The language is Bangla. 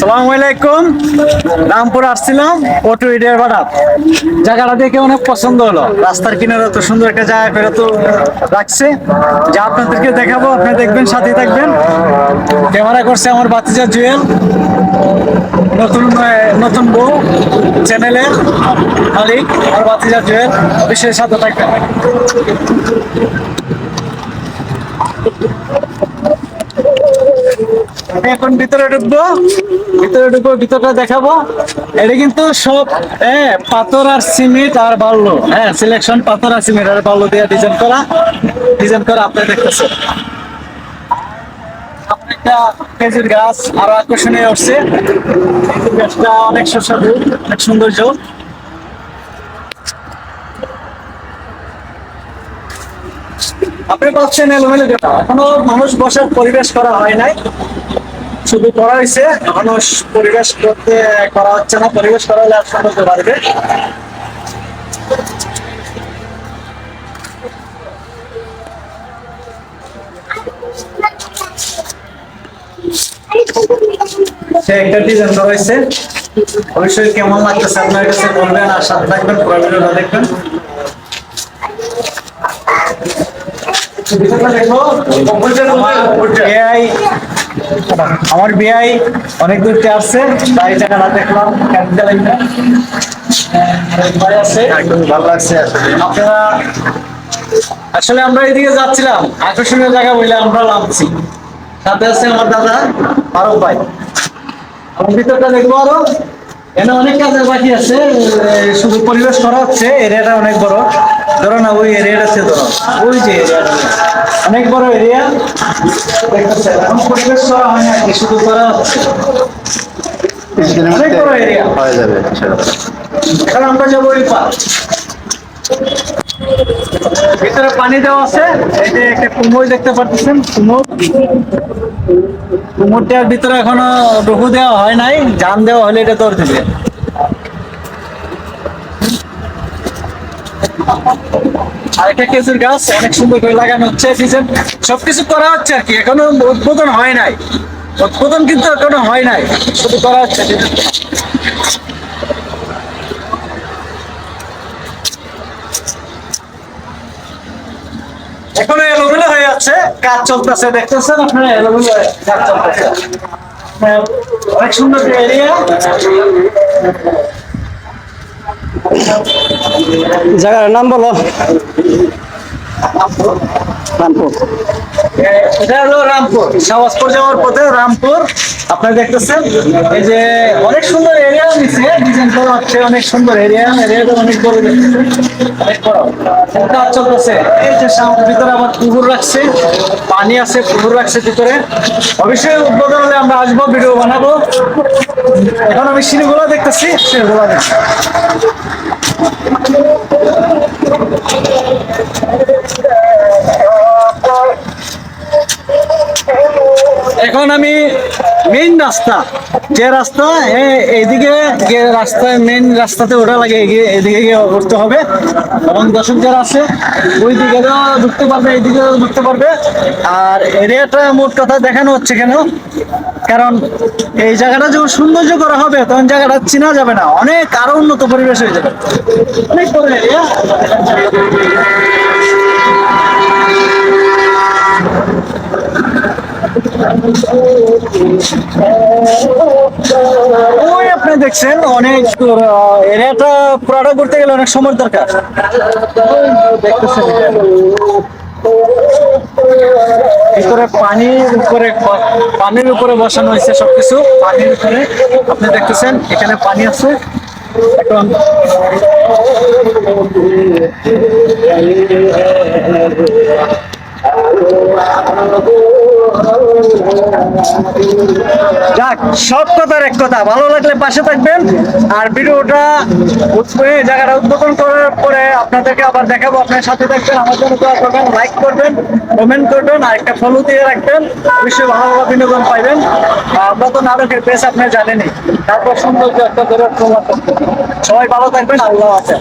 সালাম আলাইকুম রামপুর আসছিলাম, অটো এরিয়ার ভাড়া জায়গাটা দেখে অনেক পছন্দ হলো। রাস্তার কিনারে তো সুন্দর একটা জায়গা করে তো রাখছে। যা আপনাদেরকে দেখাবো, আপনি দেখবেন, সাথে থাকবেন। ক্যামেরা করছে আমার বাতিজা জুয়েল। নতুন নতুন বউ চ্যানেলের মালিক, আমার বাতিজা জুয়েল। বিশেষ সাথে থাকবেন। এখন ভিতরে ঢুকবো। ভিতরে ঢুকবো, ভিতরটা দেখাবো। এটা কিন্তু সব পাথর আর সিমেন্ট আর বাল্লো হ্যাঁ সিলেকশন পাথর আর সিমেন্ট আর বাল্লো দিয়ে ডিজাইন করা। ডিজাইন করা আপনি দেখতেছেন। আপনি পাচ্ছেন এলোমেলো এখনও মানুষ বসার পরিবেশ করা হয় নাই। শুধু করা হয়েছে এখনও পরিবেশ করতে করা হচ্ছে না পরিবেশ করা হলে আর সৌন্দর্য বাড়বে সে একটা ডিজাইন করা হয়েছে। অবশ্যই কেমন লাগতেছে আপনার কাছে বলবেন আর সাথে থাকবেন পুরো ভিডিওটা দেখবেন। আমার বিআই অনেক দূর থেকে আসছে তাই জায়গাটা দেখলাম ক্যাপিটাল আছে। ভালো লাগছে আপনারা আসলে আমরা এদিকে যাচ্ছিলাম আকর্ষণীয় জায়গা বলে আমরা নামছি। সাথে আছে আমার দাদা ফারুক ভাই। আমার ভিতরটা দেখব আরও। এখানে অনেক কাজের বাকি আছে শুধু পরিবেশ করা হচ্ছে এরিয়াটা অনেক বড়। ধরো না ওই এরিয়াটা আছে ধরো। ওই যে এরিয়াটা। অনেক বড় এরিয়া দেখতেছেন এখন পরিবেশ করা হয় না করা অনেক বড় area। হয়ে যাবে আমরা যাব ওই ভিতরে পানি দেওয়া আছে। এই যে একটা কুমোর দেখতে পাচ্ছেন কুমোর। কুমোরটার ভিতরে এখনও ডুবু দেওয়া হয় নাই, জান দেওয়া হলে এটা তোর দিবে। আর খেজুর গাছ, অনেক সুন্দর করে লাগানো হচ্ছে ডিজাইন সবকিছু করা হচ্ছে আর কি, এখনও উদ্বোধন হয় নাই। উদ্বোধন কিন্তু এখনও হয় নাই, শুধু করা হচ্ছে এখনও এলোমেলো হয়ে যাচ্ছে, কাজ চলতেছে, দেখতেছেন আপনারা এলোমেলো কাজ চলতেছে অনেক সুন্দর এরিয়া জায়গার নাম বলো। রামপুর। এটা হলো রামপুর। সাহসপুর যাওয়ার পথে রামপুর। আপনারা দেখতেছেন এই যে অনেক সুন্দর অনেক সুন্দর এরিয়া এরিয়াটা অনেক বড় ভিতরে আবার পুকুর রাখছে, পানি আছে, পুকুর রাখছে ভিতরে। অবশ্যই উদ্বোধন আমরা আসব ভিডিও বানাবো। এখন আমি সিঁড়িগুলো দেখতেছি, সিঁড়িগুলো দেখছি। এখন আমি মেইন রাস্তা। যে রাস্তা এইদিকে যে রাস্তায় মেইন রাস্তাতে ওটা লাগে এদিকে গিয়ে উঠতে হবে। এবং দর্শক যারা আছে ওই দিকে ঢুকতে পারবে, এইদিকে ঢুকতে পারবে। আর এরিয়াটা মোট কথা দেখানো হচ্ছে কেন? কারণ এই জায়গাটা যখন সৌন্দর্য করা হবে, তখন জায়গাটা চেনা যাবে না। অনেক আরও উন্নত পরিবেশ হয়ে যাবে। অনেক বড় এরিয়া ওই আপনি দেখছেন অনেক এরিয়াটা পুরাটা করতে গেলে অনেক সময় দরকার। দেখতেছেন ভিতরে পানির উপরে পানির উপরে বসানো হয়েছে সবকিছু। পানির উপরে, আপনি দেখতেছেন, এখানে পানি আছে। এখন যাক, সব কথার এক কথা। ভালো লাগলে পাশে থাকবেন। আর ভিডিওটা জায়গাটা উদ্বোধন করার পরে আপনাদেরকে আবার দেখাবো। আপনার সাথে থাকবেন, আমার জন্য দোয়া করবেন লাইক করবেন কমেন্ট করবেন, আর একটা ফলো দিয়ে রাখবেন। অবশ্যই ভালো ভালো বিনোদন পাইবেন। আমরা তো নাটকের পেজ আপনি জানেনই। তারপর সৌন্দর্য একটা ধরে সবাই ভালো থাকবেন, আল্লাহ আছে